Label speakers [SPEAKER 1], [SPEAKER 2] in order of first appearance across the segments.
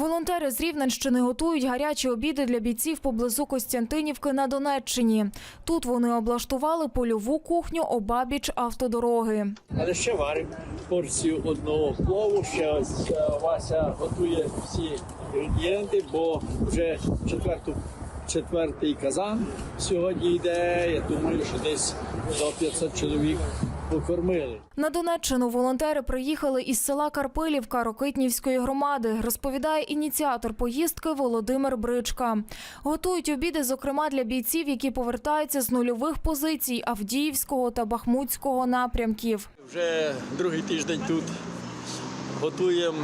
[SPEAKER 1] Волонтери з Рівненщини готують гарячі обіди для бійців поблизу Костянтинівки на Донеччині. Тут вони облаштували польову кухню обабіч автодороги.
[SPEAKER 2] Але ще варимо порцію одного плову. Ще ось е, Вася готує всі інгредієнти, бо вже четверту, четвертий казан сьогодні йде. Я думаю, що десь до 500 чоловік покормили.
[SPEAKER 1] На Донеччину волонтери приїхали із села Карпилівка Рокитнівської громади, розповідає ініціатор поїздки Володимир Бричка. Готують обіди, зокрема для бійців, які повертаються з нульових позицій Авдіївського та Бахмутського напрямків.
[SPEAKER 2] Вже другий тиждень тут готуємо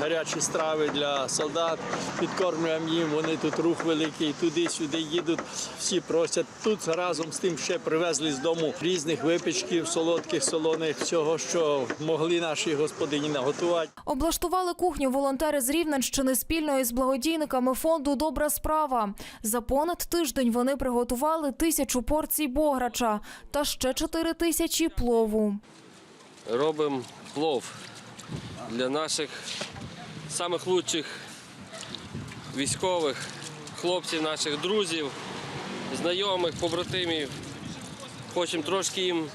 [SPEAKER 2] гарячі страви для солдат, підкормлюємо їм. Вони тут рух великий, туди-сюди їдуть. Всі просять. Тут разом з тим ще привезли з дому різних випічків, солодких, солоних, всього, що могли наші господині наготувати.
[SPEAKER 1] Облаштували кухню волонтери з Рівненщини спільно із благодійниками фонду Добра справа. За понад тиждень вони приготували тисячу порцій бограча та ще чотири тисячі плову.
[SPEAKER 3] робимо плов для наших самих лучших військових, хлопців, наших друзів, знайомих, побратимів. Хочемо трошки їм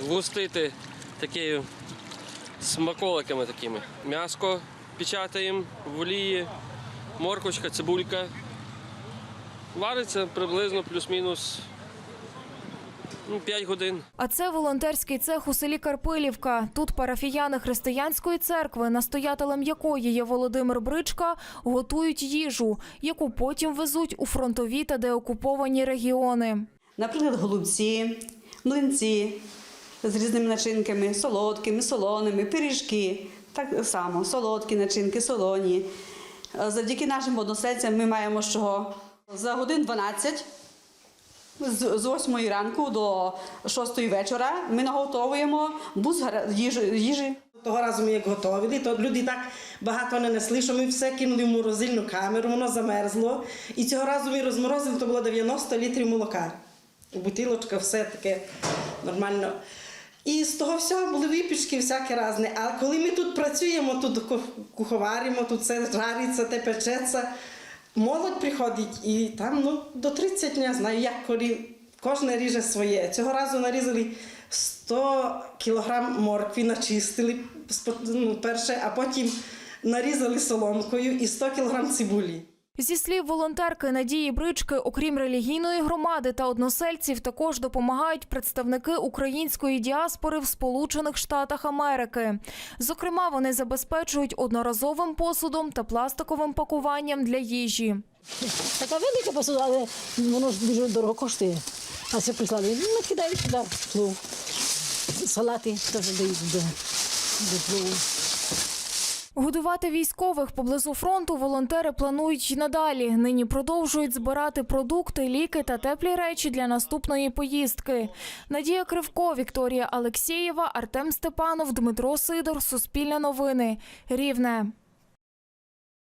[SPEAKER 3] вгустити такими смаколиками такими. М'яско печатаємо в олії, моркочка, цибулька. Вариться приблизно плюс-мінус ну, 5 годин.
[SPEAKER 1] А це волонтерський цех у селі Карпилівка. Тут парафіяни християнської церкви, настоятелем якої є Володимир Бричка, готують їжу, яку потім везуть у фронтові та деокуповані регіони.
[SPEAKER 4] Наприклад, голубці, млинці з різними начинками, солодкими, солоними, пиріжки. Так само, солодкі начинки, солоні. Завдяки нашим односельцям ми маємо з чого за годин 12 з з 8 ранку до 6 вечора ми наготовуємо бус їжі. їжі.
[SPEAKER 5] Того разу ми як готували, то люди так багато не несли, що ми все кинули в морозильну камеру, воно замерзло. І цього разу ми розморозили, то було 90 літрів молока. Бутилочка, все таке нормально. І з того всього були випічки всяке різне. А коли ми тут працюємо, тут куховаримо, тут все жариться, те печеться, молодь приходить і там ну, до 30 не знаю, як корі. Кожне ріже своє. Цього разу нарізали 100 кілограм моркві, начистили ну, перше, а потім нарізали соломкою і 100 кілограм цибулі.
[SPEAKER 1] Зі слів волонтерки Надії Брички, окрім релігійної громади та односельців, також допомагають представники української діаспори в Сполучених Штатах Америки. Зокрема, вони забезпечують одноразовим посудом та пластиковим пакуванням для їжі.
[SPEAKER 6] Така велика посуда, але воно ж дуже дорого коштує. А це прислали. Ну, кидають сюди плов. Салати теж дають до плову.
[SPEAKER 1] Годувати військових поблизу фронту волонтери планують й надалі. Нині продовжують збирати продукти, ліки та теплі речі для наступної поїздки. Надія Кривко, Вікторія Алексєєва, Артем Степанов, Дмитро Сидор. Суспільне новини. Рівне.